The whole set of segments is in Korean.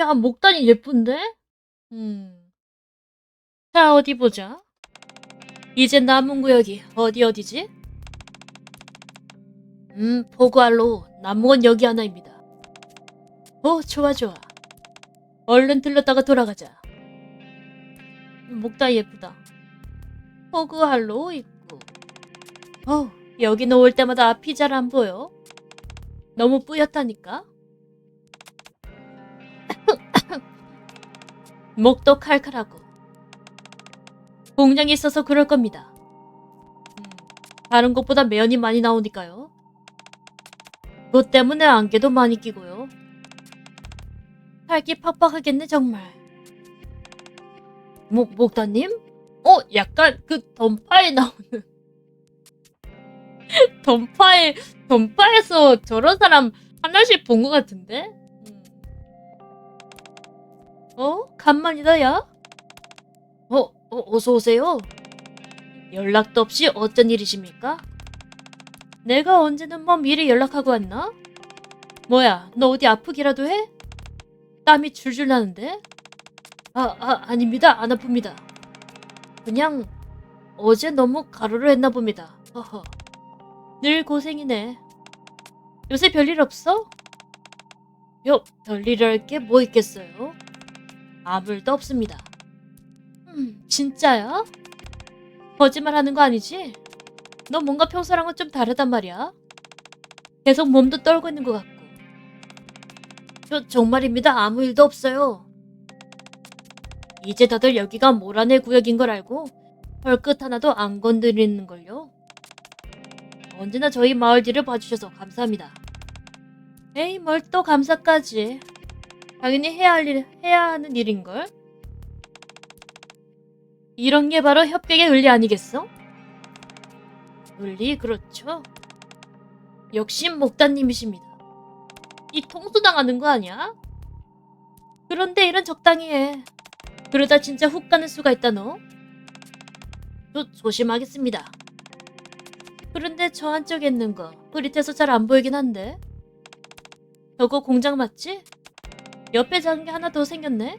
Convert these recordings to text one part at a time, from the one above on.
야, 목단이 예쁜데? 음. 자, 어디 보자. 이제 남은 구역이 어디 어디지? 음, 포구알로 남은 건 여기 하나입니다. 오, 좋아, 좋아. 얼른 들렀다가 돌아가자. 목단 예쁘다. 포구알로 있고. 어, 여기 놓을 때마다 앞이 잘 안 보여. 너무 뿌옇다니까. 목도 칼칼하고 공장이 있어서 그럴 겁니다. 음, 다른 곳보다 매연이 많이 나오니까요. 그것 때문에 안개도 많이 끼고요. 살기 팍팍하겠네 정말. 목 목다님? 어 약간 그 던파에 나오는 던파에 던파에서 저런 사람 하나씩 본 것 같은데? 음. 어? 간만이다, 야? 어, 어, 어서 오세요. 연락도 없이 어쩐 일이십니까? 내가 언제는 뭐 미리 연락하고 왔나? 뭐야, 너 어디 아프기라도 해? 땀이 줄줄 나는데? 아, 아, 아닙니다. 안 아픕니다. 그냥 어제 너무 가루를 했나 봅니다. 허허. 늘 고생이네. 요새 별일 없어? 요, 별일 할게뭐 있겠어요? 아무 일도 없습니다. 음, 진짜야? 거짓말 하는 거 아니지? 너 뭔가 평소랑은 좀 다르단 말이야. 계속 몸도 떨고 있는 것 같고. 저 정말입니다. 아무 일도 없어요. 이제 다들 여기가 모란의 구역인 걸 알고 헐끝 하나도 안 건드리는걸요. 언제나 저희 마을 뒤를 봐주셔서 감사합니다. 에이, 뭘 또 감사까지. 당연히 해야 할 일, 해야 하는 일인걸? 이런 게 바로 협객의 의리 아니겠어? 의리, 그렇죠. 역시 목단님이십니다. 이 통수당하는 거 아니야? 그런데 일은 적당히 해. 그러다 진짜 훅 가는 수가 있다 너. 조, 조심하겠습니다. 그런데 저 안쪽에 있는 거 흐릿해서 잘 안 보이긴 한데. 저거 공장 맞지? 옆에 작은 게 하나 더 생겼네?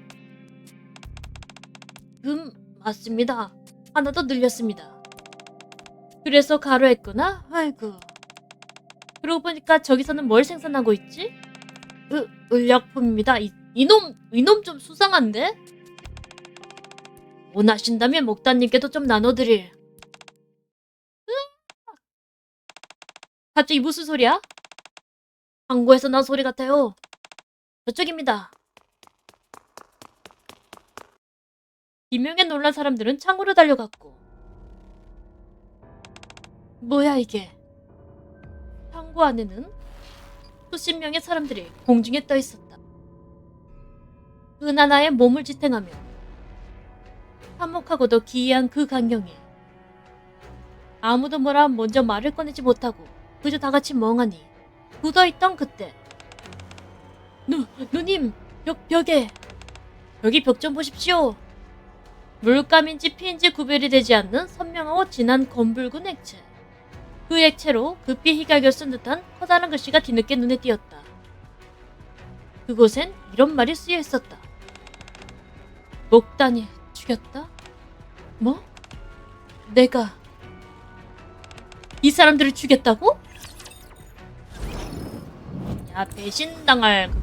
음, 맞습니다. 하나 더 늘렸습니다. 그래서 가루했구나? 아이고. 그러고 보니까 저기서는 뭘 생산하고 있지? 으, 의약품입니다. 이, 이놈, 이놈 좀 수상한데? 원하신다면 목단님께도 좀 나눠드릴. 으악! 갑자기 무슨 소리야? 광고에서 난 소리 같아요. 저쪽입니다. 비명에 놀란 사람들은 창으로 달려갔고. 뭐야 이게? 창고 안에는 수십 명의 사람들이 공중에 떠 있었다. 은 하나의 몸을 지탱하며 한목하고도 기이한 그 광경에 아무도 뭐라 먼저 말을 꺼내지 못하고 그저 다 같이 멍하니 굳어있던 그때 누, 누님 벽, 벽에 여기 벽 좀 보십시오 물감인지 피인지 구별이 되지 않는 선명하고 진한 검붉은 액체 그 액체로 급히 희각을 쓴 듯한 커다란 글씨가 뒤늦게 눈에 띄었다 그곳엔 이런 말이 쓰여 있었다 목단이 죽였다? 뭐? 내가 이 사람들을 죽였다고? 야 배신당할.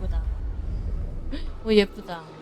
오 예쁘다.